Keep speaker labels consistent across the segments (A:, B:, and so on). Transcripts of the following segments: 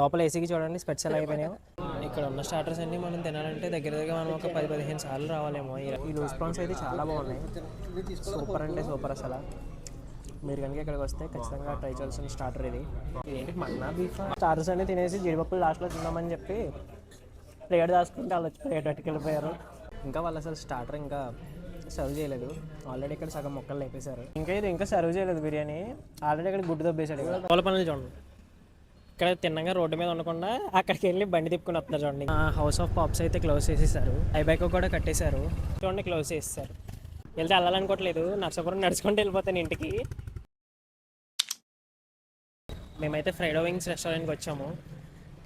A: లోపల ఏసీకి చూడండి స్పెట్స్ ఎలా అయిపోయినాయో. ఇక్కడ ఉన్న స్టార్టర్స్ అన్ని మనం తినాలంటే దగ్గర దగ్గర మనం ఒక పది పదిహేను సార్లు రావాలేమో. ఈ ప్రాన్స్ అయితే చాలా బాగున్నాయి. సూపర్ అంటే సూపర్ అసలు. మీరు కనుక ఇక్కడికి వస్తే ఖచ్చితంగా ట్రై చేయాల్సిన స్టార్టర్ ఇది. ఇదేంటి మన్నా బీఫ్ స్టార్టర్స్ అన్ని తినేసి జీడిపప్పులు లాస్ట్లో తిందామని చెప్పి ప్లేట్ దాచుకుంటే వాళ్ళు వచ్చి ప్లేట్ పట్టుకెళ్ళిపోయారు ఇంకా వాళ్ళు అసలు స్టార్టర్ ఇంకా సర్వ్ చేయలేదు. ఆల్రెడీ ఇక్కడ సగం మొక్కలు లేపేశారు. ఇంకా ఇది ఇంకా సర్వ్ చేయలేదు బిర్యానీ. ఆల్రెడీ ఇక్కడ గుడ్డు దబ్బేశాడు వాళ్ళ పనులు చూడండి. ఇక్కడ తిన్నగా రోడ్డు మీద ఉండకుండా అక్కడికి వెళ్ళి బండి తిప్పుకుని వస్తున్నారు చూడండి. హౌస్ ఆఫ్ పాప్స్ అయితే క్లోజ్ చేసేసారు. ఐబైక్ కూడా కట్టేశారు. చూడండి క్లోజ్ చేసేసారు. వెళ్తే వెళ్ళాలనుకోవట్లేదు. నర్సాపురం నడుచుకుంటూ వెళ్ళిపోతాను ఇంటికి. మేమైతే ఫ్రైడ్ వింగ్స్ రెస్టారెంట్కి వచ్చాము.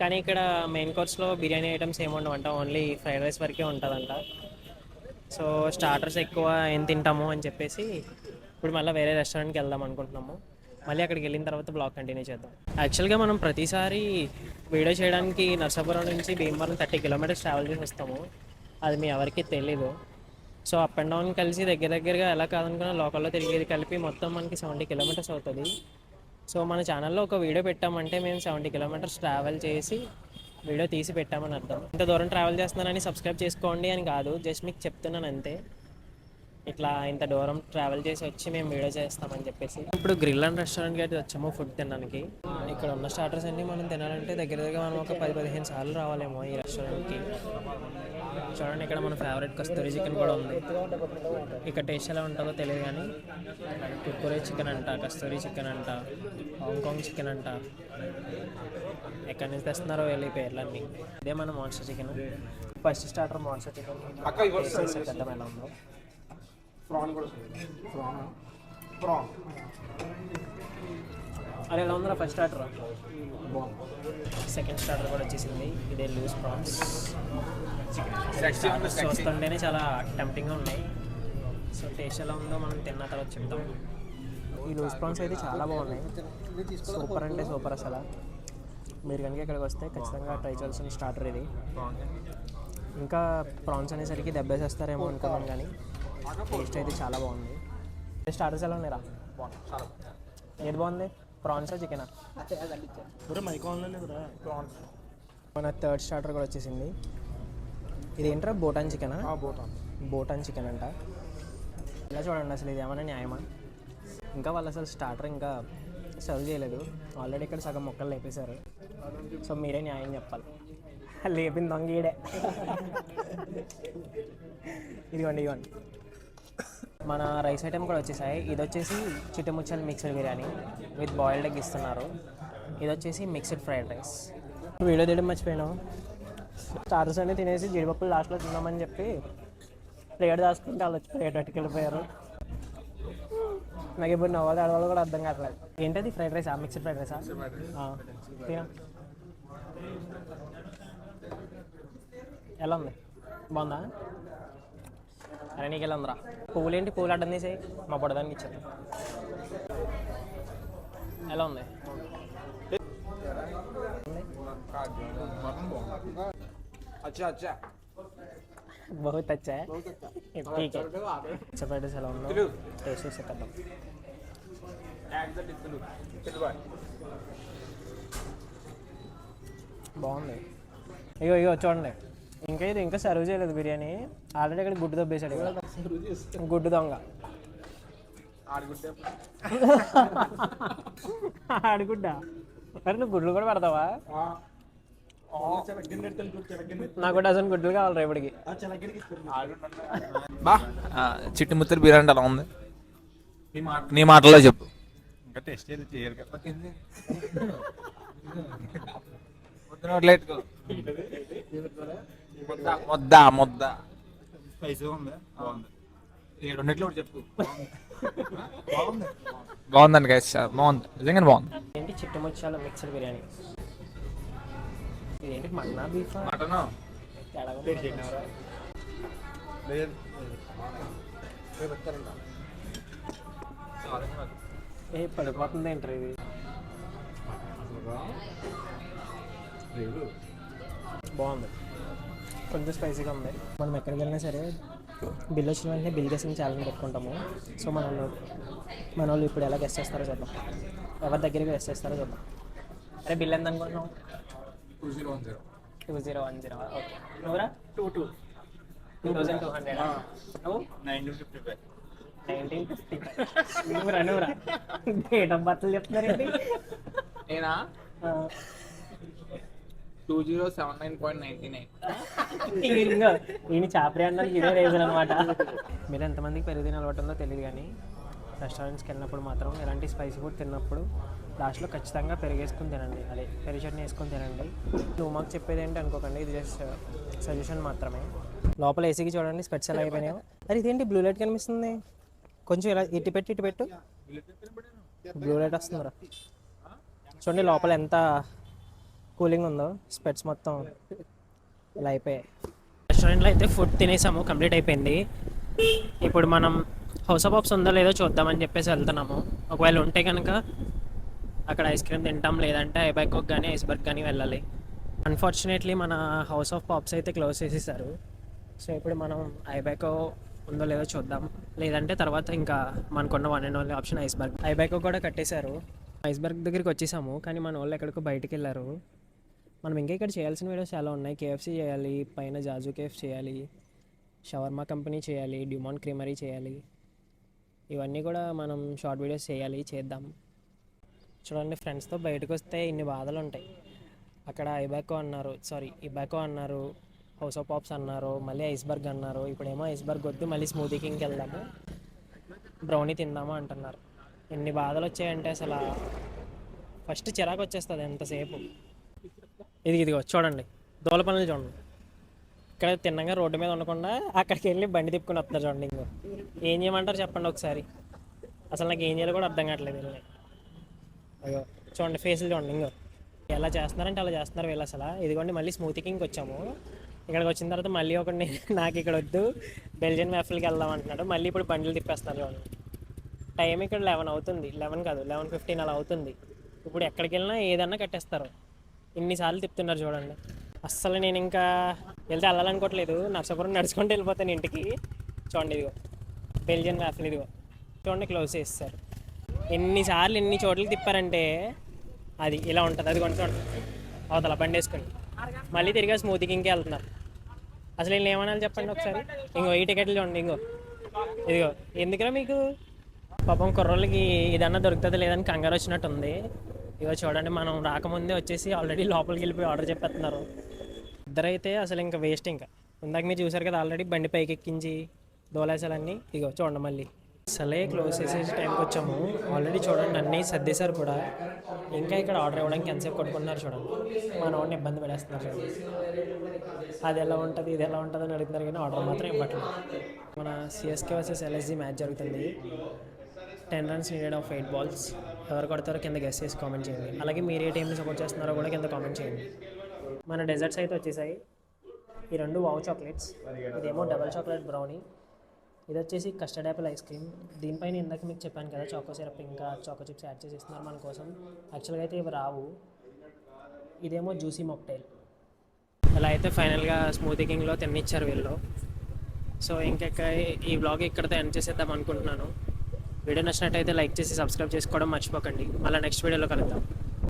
A: కానీ ఇక్కడ మెయిన్ కోర్స్లో బిర్యానీ ఐటమ్స్ ఏమి ఉండవంట ఓన్లీ ఫ్రైడ్ రైస్ వరకే ఉంటుందంట. సో స్టార్టర్స్ ఎక్కువ ఏం తింటాము అని చెప్పేసి ఇప్పుడు మళ్ళీ వేరే రెస్టారెంట్కి వెళ్దాం అనుకుంటున్నాము. మళ్ళీ అక్కడికి వెళ్ళిన తర్వాత బ్లాగ్ కంటిన్యూ చేద్దాం. యాక్చువల్గా మనం ప్రతిసారి వీడియో చేయడానికి నర్సాపురం నుంచి భీమవరం థర్టీ కిలోమీటర్స్ ట్రావెల్ చేసి వస్తాము. అది మీ ఎవరికి తెలీదు. సో అప్ అండ్ డౌన్ కలిసి దగ్గర దగ్గరగా ఎలా కాదనుకున్నా లోకల్లో తిరిగేది కలిపి మొత్తం మనకి సెవెంటీ కిలోమీటర్స్ అవుతుంది. సో మన ఛానల్లో ఒక వీడియో పెట్టామంటే మేము సెవెంటీ కిలోమీటర్స్ ట్రావెల్ చేసి వీడియో తీసి పెట్టామని అర్థం. ఇంత దూరం ట్రావెల్ చేస్తున్నానని సబ్స్క్రైబ్ చేసుకోండి అని కాదు జస్ట్ మీకు చెప్తున్నాను అంతే. ఇట్లా ఇంత దూరం ట్రావెల్ చేసి వచ్చి మేము వీడియో చేస్తామని చెప్పేసి. ఇప్పుడు గ్రిల్ అండ్ రెస్టారెంట్కి అయితే వచ్చాము ఫుడ్ తినడానికి. ఇక్కడ ఉన్న స్టార్టర్స్ అన్ని మనం తినాలంటే దగ్గర దగ్గర మనం ఒక పది పదిహేను సార్లు రావాలేమో ఈ రెస్టారెంట్కి చూడండి ఇక్కడ మన ఫేవరెట్ కస్తూరి చికెన్ కూడా ఉంది. ఇక్కడ టేస్ట్ ఎలా ఉంటుందో తెలియదు కానీ కుక్కూరే చికెన్ అంట కస్తూరి చికెన్ అంట హాంకాంగ్ చికెన్ అంట. ఎక్కడి నుంచి తెస్తున్నారో వెళ్ళి పేర్లన్నీ. ఇదే మన monster chicken first starter monster chicken పెద్ద ఎలా ఉందో. అరే ఎలా ఉందిరా ఫస్ట్ స్టార్టర్? సెకండ్ స్టార్టర్ కూడా వచ్చేసింది. ఇదే లూజ్ ప్రాన్స్. స్టార్టర్స్ చూస్తుంటేనే చాలా టెంప్టింగ్గా ఉన్నాయి. సో టేస్ట్ ఎలా ఉందో మనం తిన్న తర్వాత చెప్తాం ఈ లూజ్ ప్రాన్స్ అయితే చాలా బాగున్నాయి. సూపర్ అంటే సూపర్ అసలు. మీరు కనుక ఇక్కడికి వస్తే ఖచ్చితంగా ట్రై చేయాల్సిన స్టార్టర్ ఇది. ఇంకా ప్రాన్స్ అనేసరికి దెబ్బేసేస్తారేమో అనుకున్నాను కానీ టేస్ట్ అయితే చాలా బాగుంది. స్టార్టర్స్ ఎలా ఉన్నాయిరా? ఏది బాగుంది? ప్రాన్సా చికెనా మన థర్డ్ స్టార్టర్ కూడా వచ్చేసింది. ఇది ఏంట్రా? బోటాన్ చికెనా బోటాన్ చికెన్ అంట. ఇలా చూడండి అసలు ఇది ఏమైనా న్యాయమా? ఇంకా వాళ్ళు అసలు స్టార్టర్ ఇంకా సర్వ్ చేయలేదు. ఆల్రెడీ ఇక్కడ సగం మొక్కలు లేపేశారు. సో మీరే న్యాయం చెప్పాలి. లేపింది దొంగ ఈడే. ఇదిగోండి ఇదిగోండి. మన రైస్ ఐటెం కూడా వచ్చేసాయి. ఇది వచ్చేసి చిట్టముచ్చల్ mixed biryani with boiled egg ఇస్తున్నారు. ఇది వచ్చేసి మిక్స్డ్ ఫ్రైడ్ రైస్ వీడియో తీయడం మర్చిపోయాను. స్టార్స్ అన్ని తినేసి జీడిపప్పులు లాస్ట్లో తిన్నామని చెప్పి ప్లేట్ దాచుకుంటే వాళ్ళు వచ్చి ప్లేట్ పట్టుకెళ్ళిపోయారు. నాకు ఇప్పుడు నవ్వాలి ఆడవాళ్ళు కూడా అర్థం కావట్లేదు. ఏంటది ఫ్రైడ్ రైసా మిక్స్డ్ ఫ్రైడ్ రైసా తినా. ఎలా ఉంది? బాగుందా? అరే నీకు ఎలా ఉందిరా పువ్వులు ఏంటి పువ్వులు అడ్డం తీసేయి మా పొడదానికి ఇచ్చారు ఎలా ఉంది
B: अच्छा अच्छा
A: बहुत अच्छा है ठीक है अच्छा फ्राइड राइस ఎలా ఉందో టేస్ట్ చేసి కద్దాం బాగుంది ఇగో ఇగో చూడండి ఇంకా ఇది ఇంకా సర్వ్ చేయలేదు బిర్యానీ. ఆల్రెడీ ఇక్కడ గుడ్డు దబ్బేశాడు. గుడ్డు దొంగ. ఆడుగుడ్డ? మరి నువ్వు గుడ్లు కూడా పెడతావా? నాకు డజన్ గుడ్లు కావాలి రేపటికి
B: బా. చిట్టి ముత్తరి బిర్యానీ అలా ఉంది. నీ మాటల్లో చెప్పు.
C: ఇంకా టెస్ట్ చేయరు కదా.
B: ముద్ద ముద్ద ముద్ద
C: రెండిట్లో ఒకటి చెప్పు. బాగుంది.
B: బాగుందండి గైస్ బాగుంది. నిజంగానే బాగుంది.
A: ఏంటి చిట్టుముచ్చాల మిక్స్డ్ బిర్యానీ? ఇదేంటి మన్నా బీఫ్
B: మటన్?
A: ఏ పడిపోతుంది ఏంటి ఇది? బాగుంది. కొంచెం స్పైసీగా ఉంది. మనం ఎక్కడికి వెళ్ళినా సరే బిల్ వచ్చిన వెంటనే బిల్ చేసిన ఛాలెంజ్ పెట్టుకుంటాము. సో మన వాళ్ళు మన వాళ్ళు ఇప్పుడు ఎలా గెస్ట్ చేస్తారో చూద్దాం. ఎవరి దగ్గరికి గెస్ట్ చేస్తారో చూద్దాం. అరే బిల్ ఎంత అనుకుంటున్నావు?
B: Two zero one zero
A: two zero one zero okay నువ్వురా? Two two two thousand two hundred నువ్వు?
C: Nine fifty five
A: nineteen fifty నువ్వురా నువ్వురా. డేట్ ఆఫ్ చెప్తున్నారేంటి
B: నేనా? Two zero seven nine point ninety nine.
A: ఇంకా ఈయన చాపరి ఇదే రీజన్ అనమాట. మీరు ఎంతమందికి పెరుగు ఉందో తెలియదు కానీ రెస్టారెంట్స్కి వెళ్ళినప్పుడు మాత్రం ఎలాంటి స్పైసీ ఫుడ్ తిన్నప్పుడు లాస్ట్లో ఖచ్చితంగా పెరిగేసుకుని తినండి. అదే పెరుగు చట్నీ వేసుకొని తినండి. నువ్వు మాకు చెప్పేది ఏంటి అనుకోకండి ఇది జస్ట్ సజెషన్ మాత్రమే. లోపల ఏసీకి చూడండి స్పెట్స్ ఎలా అయిపోయినాయో. అరే ఇదేంటి బ్లూ లైట్ కనిపిస్తుంది? కొంచెం ఇలా ఇటు పెట్టి ఇటు పెట్టు. బ్లూ లైట్ వస్తుందిరా. చూడండి లోపల ఎంత కూలింగ్ ఉందో స్పెట్స్ మొత్తం ఇలా అయిపోయాయి రెస్టారెంట్లో అయితే ఫుడ్ తినేసాము కంప్లీట్ అయిపోయింది. ఇప్పుడు మనం హౌస్ ఆఫ్ ఆప్స్ ఉందో లేదో చూద్దామని చెప్పేసి వెళ్తున్నాము. ఒకవేళ ఉంటే కనుక అక్కడ ఐస్ క్రీమ్ తింటాం లేదంటే ఐబైకోక్ కానీ ఐస్బర్గ్ కానీ వెళ్ళాలి. అన్ఫార్చునేట్లీ మన హౌస్ ఆఫ్ పాప్స్ అయితే క్లోజ్ చేసేసారు. సో ఇప్పుడు మనం ఐబైకో ఉందో లేదో చూద్దాం. లేదంటే తర్వాత ఇంకా మనకున్న one and only option iceberg. ఐబైకో కూడా కట్టేశారు. ఐస్బర్గ్ దగ్గరికి వచ్చేసాము కానీ మన వాళ్ళు ఎక్కడికో బయటికి వెళ్ళారు. మనం ఇంకా ఇక్కడ చేయాల్సిన వీడియోస్ చాలా ఉన్నాయి. కేఎఫ్సీ చేయాలి పైన జాజు కేఫ్ చేయాలి షవర్మా కంపెనీ చేయాలి డ్యూమాన్ క్రీమరీ చేయాలి. ఇవన్నీ కూడా మనం షార్ట్ వీడియోస్ చేయాలి చేద్దాం. చూడండి ఫ్రెండ్స్తో బయటకు వస్తే ఇన్ని బాధలు ఉంటాయి. అక్కడ ఇబాకో అన్నారు సారీ ఇబాకో అన్నారు హౌస్ ఆఫ్ పాప్స్ అన్నారు మళ్ళీ ఐస్బర్గ్ అన్నారు. ఇప్పుడేమో ఐస్బర్గ్ వద్దు మళ్ళీ స్మూతీ కింగ్కి వెళ్దాము. బ్రౌనీ తిందామా అంటున్నారు. ఎన్ని బాధలు వచ్చాయంటే అసలు ఫస్ట్ చిరాకు వచ్చేస్తుంది ఎంతసేపు. ఇది ఇదిగో చూడండి. దోల పనులు చూడండి. ఇక్కడ తిన్నగా రోడ్డు మీద ఉండకుండా అక్కడికి వెళ్ళి బండి తిప్పుకొని వస్తున్నారు చూడండి ఇంకో. ఏం చేయమంటారు చెప్పండి ఒకసారి. అసలు నాకు ఏం చేయాలో కూడా అర్థం కావట్లేదు వీళ్ళని. అయ్యో చూడండి ఫేసులు చూడండి ఇంకో. ఎలా చేస్తున్నారంటే అలా చేస్తున్నారు వీళ్ళు అసలు. ఇదిగోండి మళ్ళీ స్మూతీ కింగ్కి వచ్చాము ఇక్కడికి వచ్చిన తర్వాత మళ్ళీ ఒకటి నాకు ఇక్కడ వద్దు. బెల్జియన్ వ్యాఫిల్కి వెళ్దాం అంటున్నాడు. మళ్ళీ ఇప్పుడు బండ్లు తిప్పేస్తున్నారు చూడండి. టైం ఇక్కడ లెవెన్ అవుతుంది. లెవెన్ కాదు లెవెన్ ఫిఫ్టీన్ అలా అవుతుంది. ఇప్పుడు ఎక్కడికి వెళ్ళినా ఏదన్నా కట్టేస్తారు. ఇన్నిసార్లు తిప్పుతున్నారు చూడండి. అస్సలు నేను ఇంకా వెళ్తే వెళ్ళాలనుకోవట్లేదు నర్సాపురం నడుచుకుంటూ వెళ్ళిపోతాను ఇంటికి. చూడండి ఇదిగో బెల్జియన్ వ్యాఫిల్ ఇదిగో. చూడండి క్లోజ్ చేస్తారు ఎన్నిసార్లు ఎన్ని చోట్లకి తిప్పారంటే అది ఇలా ఉంటుంది. అది కొంచెం అవతల బండి వేసుకొని. మళ్ళీ తిరిగి స్మూతికి ఇంకే వెళ్తున్నారు. అసలు వీళ్ళు ఏమనాలి చెప్పండి ఒకసారి? ఇంకో ఈ టికెట్లు చూడండి ఇంకో. ఇదిగో ఎందుకురా మీకు? పాపం కుర్రోళ్ళకి ఇదన్నా దొరుకుతుంది లేదని కంగారు వచ్చినట్టు ఉంది ఇగో చూడండి మనం రాకముందే వచ్చేసి ఆల్రెడీ లోపలికి వెళ్ళిపోయి ఆర్డర్ చెప్పేస్తున్నారు. ఇద్దరైతే అసలు ఇంకా వేస్ట్ ఇంకా. ఇందాక మీరు చూసారు కదా ఆల్రెడీ బండి పైకి ఎక్కించి దోలేసాలన్నీ ఇగో చూడండి మళ్ళీ. అసలే క్లోజ్ చేసే టైంకి వచ్చాము. ఆల్రెడీ చూడండి అన్నీ సర్దేశారు కూడా. ఇంకా ఇక్కడ ఆర్డర్ ఇవ్వడానికి ఎంతసేపు కొట్టుకున్నారు చూడండి. మన వాడిని ఇబ్బంది పడేస్తున్నారు చూడండి. అది ఎలా ఉంటుంది ఇది ఎలా ఉంటుంది అని అడుగుతున్నారు కానీ ఆర్డర్ మాత్రం ఇవ్వట్లేదు. మన సిఎస్కే వర్సెస్ ఎల్ఎస్జీ మ్యాచ్ జరుగుతుంది. Ten runs needed off eight balls ఎవరు కొడతారో కింద గెస్ట్ చేసి కామెంట్ చేయండి. అలాగే మీరు ఏ టీంని సపోర్ట్ చేస్తున్నారో కూడా కింద కామెంట్ చేయండి. మన డెజర్ట్స్ అయితే వచ్చేసాయి. ఈ రెండు వావ్ చాక్లెట్స్ ఇదేమో డబల్ చాక్లెట్ బ్రౌనీ ఇది వచ్చేసి కస్టర్డ్ యాపిల్ ఐస్ క్రీమ్ దీనిపైన ఇందాక మీకు చెప్పాను కదా చాకో సిరప్ ఇంకా చాకో చిప్స్ యాడ్ చేసి ఇస్తున్నారు మన కోసం. యాక్చువల్గా అయితే ఇవి రావు. ఇదేమో జ్యూసీ మొక్టైల్ ఇలా అయితే ఫైనల్గా స్మూతీ కింగ్లో తినిచ్చారు వీళ్ళు. సో ఇంకెక్క ఈ బ్లాగ్ ఇక్కడితో ఎండ్ చేసేద్దాం అనుకుంటున్నాను. వీడియో నచ్చినట్టయితే లైక్ చేసి సబ్స్క్రైబ్ చేసుకోవడం మర్చిపోకండి. మళ్ళీ నెక్స్ట్ వీడియోలో కలుద్దాం.